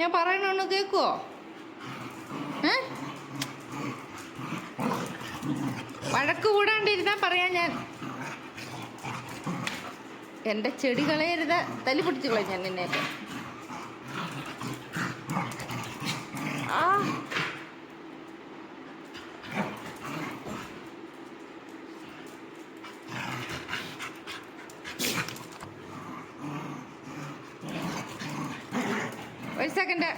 ഞാൻ പറയണൊന്ന് കേൾക്കുവോ ഏ? വഴക്ക് കൂടാണ്ടിരുന്നാ പറയാ ഞാൻ. എന്റെ ചെടി കളയരുത് തല്ലി പിടിച്ച് കളയും ഞാൻ നിന്നെയൊക്കെ ആ. സെക്കൻഡ്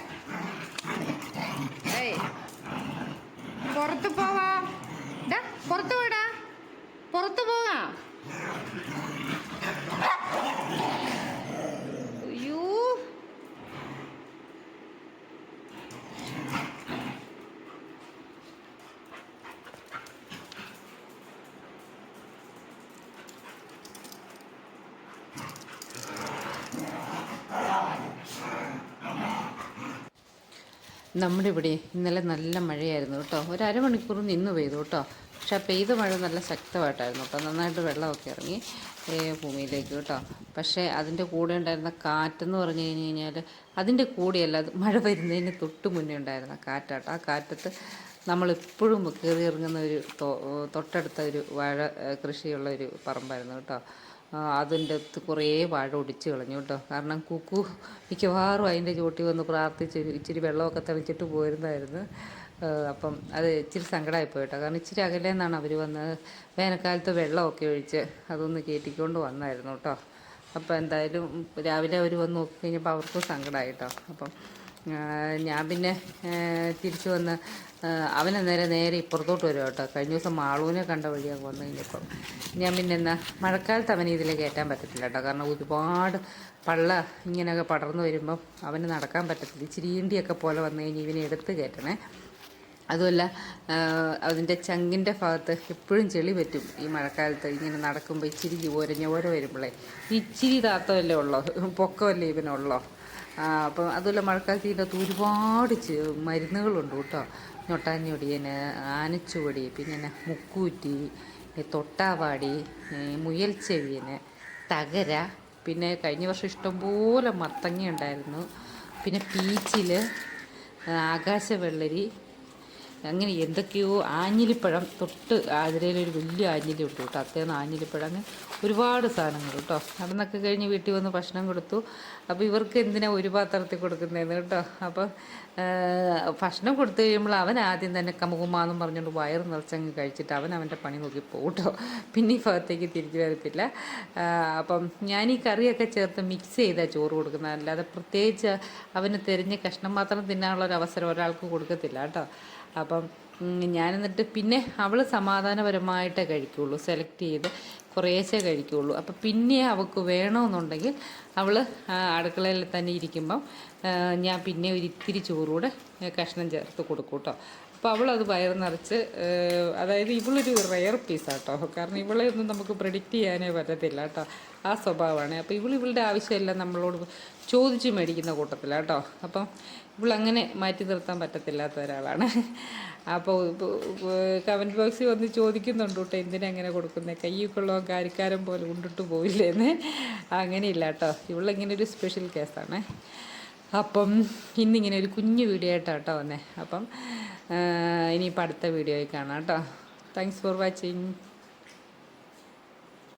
ഏയ് പുറത്ത് പോവാ. ഡാ പുറത്ത് നമ്മുടെ ഇവിടെ ഇന്നലെ നല്ല മഴയായിരുന്നു കേട്ടോ. ഒരു അരമണിക്കൂർ നിന്ന് പെയ്തു കേട്ടോ. പക്ഷെ ആ പെയ്ത മഴ നല്ല ശക്തമായിട്ടായിരുന്നു കേട്ടോ. നന്നായിട്ട് വെള്ളമൊക്കെ ഇറങ്ങി ഭൂമിയിലേക്ക് കേട്ടോ. പക്ഷേ അതിന്റെ കൂടെ ഉണ്ടായിരുന്ന കാറ്റെന്ന് പറഞ്ഞു കഴിഞ്ഞ് കഴിഞ്ഞാൽ അതിന്റെ കൂടെയല്ല അത് മഴ വരുന്നതിന് തൊട്ട് മുന്നേ ഉണ്ടായിരുന്ന കാറ്റാട്ടോ. ആ കാറ്റത്ത് നമ്മളെപ്പോഴും കയറി ഇറങ്ങുന്ന ഒരു തൊട്ടടുത്ത ഒരു വാഴ കൃഷിയുള്ള ഒരു പറമ്പായിരുന്നു കേട്ടോ. അതിന്റെ അകത്ത് കുറേ വാഴ ഒടിച്ച് കളഞ്ഞു കേട്ടോ. കാരണം കുക്കു മിക്കവാറും അതിന്റെ ചുവട്ടി വന്ന് പ്രാർത്ഥിച്ച് ഇച്ചിരി വെള്ളമൊക്കെ തെളിച്ചിട്ട് പോയിരുന്നായിരുന്നു അപ്പം അത് ഇച്ചിരി സങ്കടമായിപ്പോയി കേട്ടോ. കാരണം ഇച്ചിരി അകലെ നിന്നാണ് അവർ വന്നത് വേനൽക്കാലത്ത് വെള്ളമൊക്കെ ഒഴിച്ച് അതൊന്ന് കയറ്റിക്കൊണ്ട് വന്നായിരുന്നു കേട്ടോ. അപ്പോൾ എന്തായാലും രാവിലെ അവർ വന്ന് നോക്കി കഴിഞ്ഞപ്പോൾ അവർക്കും സങ്കടമായി കേട്ടോ. അപ്പം ഞാൻ പിന്നെ തിരിച്ചു വന്ന് അവനന്നേരം അവനെ നേരെ ഇപ്പുറത്തോട്ട് വരും കേട്ടോ. കഴിഞ്ഞ ദിവസം മാളൂനെ കണ്ട വഴിയാണ് വന്നു കഴിഞ്ഞപ്പം. ഞാൻ പിന്നെ എന്നാ മഴക്കാലത്ത് അവനെ ഇതിൽ കയറ്റാൻ പറ്റത്തില്ല കേട്ടോ. കാരണം ഒരുപാട് പള്ള ഇങ്ങനെയൊക്കെ പടർന്നു വരുമ്പം അവന് നടക്കാൻ പറ്റത്തില്ല. ഇച്ചിരി പോലെ വന്നു കഴിഞ്ഞ് ഇവനെ എടുത്ത് കയറ്റണേ. അതുമല്ല അതിന്റെ ചങ്കിന്റെ ഭാഗത്ത് എപ്പോഴും ചെളി പറ്റും ഈ മഴക്കാലത്ത് ഇങ്ങനെ നടക്കുമ്പോൾ ഇച്ചിരി ഓരഞ്ഞ ഓര വരുമ്പോഴേ ഇച്ചിരി താത്തമല്ലേ ഉള്ളോ? പൊക്കമല്ലേ ഇവനുള്ളോ? അപ്പം ഇതിന്റെ അകത്ത് ഒരുപാട് മരുന്നുകളുണ്ട് കേട്ടോ. ഞൊട്ടാഞ്ഞൊടിയന് ആനച്ചുവടി പിന്നെ മുക്കൂറ്റി തൊട്ടാവാടി മുയൽ ചെവിയന് തകര പിന്നെ കഴിഞ്ഞ വർഷം ഇഷ്ടംപോലെ മത്തങ്ങ ഉണ്ടായിരുന്നു പിന്നെ പീച്ചിൽ ആകാശവെള്ളരി അങ്ങനെ എന്തൊക്കെയോ ആഞ്ഞിലിപ്പഴം തൊട്ട് അതിലൊരു വലിയ ആഞ്ഞിലി ഇട്ടു കേട്ടോ. അത്തേന്ന് ആഞ്ഞിലിപ്പഴം അങ്ങനെ ഒരുപാട് സാധനങ്ങൾ കേട്ടോ. നടന്നൊക്കെ കഴിഞ്ഞ് വീട്ടിൽ വന്ന് ഭക്ഷണം കൊടുത്തു. അപ്പോൾ ഇവർക്ക് എന്തിനാ ഒരു പാത്രത്തിൽ കൊടുക്കുന്നതെന്ന് കേട്ടോ. അപ്പോൾ ഭക്ഷണം കൊടുത്തു കഴിയുമ്പോൾ അവൻ ആദ്യം തന്നെ കമുകുമാന്നും പറഞ്ഞുകൊണ്ട് വയറ് നിറച്ചങ്ങ് കഴിച്ചിട്ട് അവൻ അവന്റെ പണി നോക്കി പോട്ടോ. പിന്നെ ഈ ഭാഗത്തേക്ക് തിരിച്ചു വരത്തില്ല. അപ്പം ഞാൻ ഈ കറിയൊക്കെ ചേർത്ത് മിക്സ് ചെയ്താൽ ചോറ് കൊടുക്കുന്നത്. അല്ലാതെ പ്രത്യേകിച്ച് അവന് തിരിഞ്ഞ് കഷ്ണം മാത്രം തിന്നാനുള്ള ഒരു അവസരം ഒരാൾക്ക് കൊടുക്കത്തില്ല കേട്ടോ. അപ്പം ഞാൻ എന്നിട്ട് പിന്നെ അവൾ സമാധാനപരമായിട്ടേ കഴിക്കുള്ളൂ. സെലക്ട് ചെയ്ത് കുറേശ്ശേ കഴിക്കുള്ളൂ. അപ്പം പിന്നെ അവൾക്ക് വേണമെന്നുണ്ടെങ്കിൽ അവൾ അടുക്കളയിൽ തന്നെ ഇരിക്കുമ്പം ഞാൻ പിന്നെ ഒരു ഇത്തിരി ചോറൂടെ കഷ്ണം ചേർത്ത് കൊടുക്കും കേട്ടോ അപ്പോൾ അവളത് വയറ് നിറച്ച് അതായത് ഇവളൊരു റെയർ പീസാട്ടോ കാരണം ഇവളെ ഒന്നും നമുക്ക് പ്രിഡിക്റ്റ് ചെയ്യാനേ പറ്റത്തില്ല കേട്ടോ. ആ സ്വഭാവമാണ്. അപ്പോൾ ഇവൾ ഇവളുടെ ആവശ്യമെല്ലാം നമ്മളോട് ചോദിച്ച് മേടിക്കുന്ന കൂട്ടത്തിലാണ് കേട്ടോ. അപ്പം ഇവളങ്ങനെ മാറ്റി നിർത്താൻ പറ്റത്തില്ലാത്ത ഒരാളാണ്. അപ്പോൾ കമന്റ് ബോക്സിൽ വന്ന് ചോദിക്കുന്നുണ്ട് കേട്ടോ എന്തിനാ അങ്ങനെ കൊടുക്കുന്നത് കയ്യൊക്കെയുള്ള കാര്യക്കാരൻ പോലെ കൊണ്ടിട്ട് പോയില്ലേന്ന് അങ്ങനെയില്ല കേട്ടോ. ഇവളിങ്ങനെ ഒരു സ്പെഷ്യൽ കേസാണ് അപ്പം ഇന്നിങ്ങനെ ഒരു കുഞ്ഞു വീഡിയോ ആയിട്ടാണ് കേട്ടോ വന്നേ. അപ്പം ഇനി ഇനിയിപ്പോൾ അടുത്ത വീഡിയോയിൽ കാണാം കേട്ടോ. Thanks for watching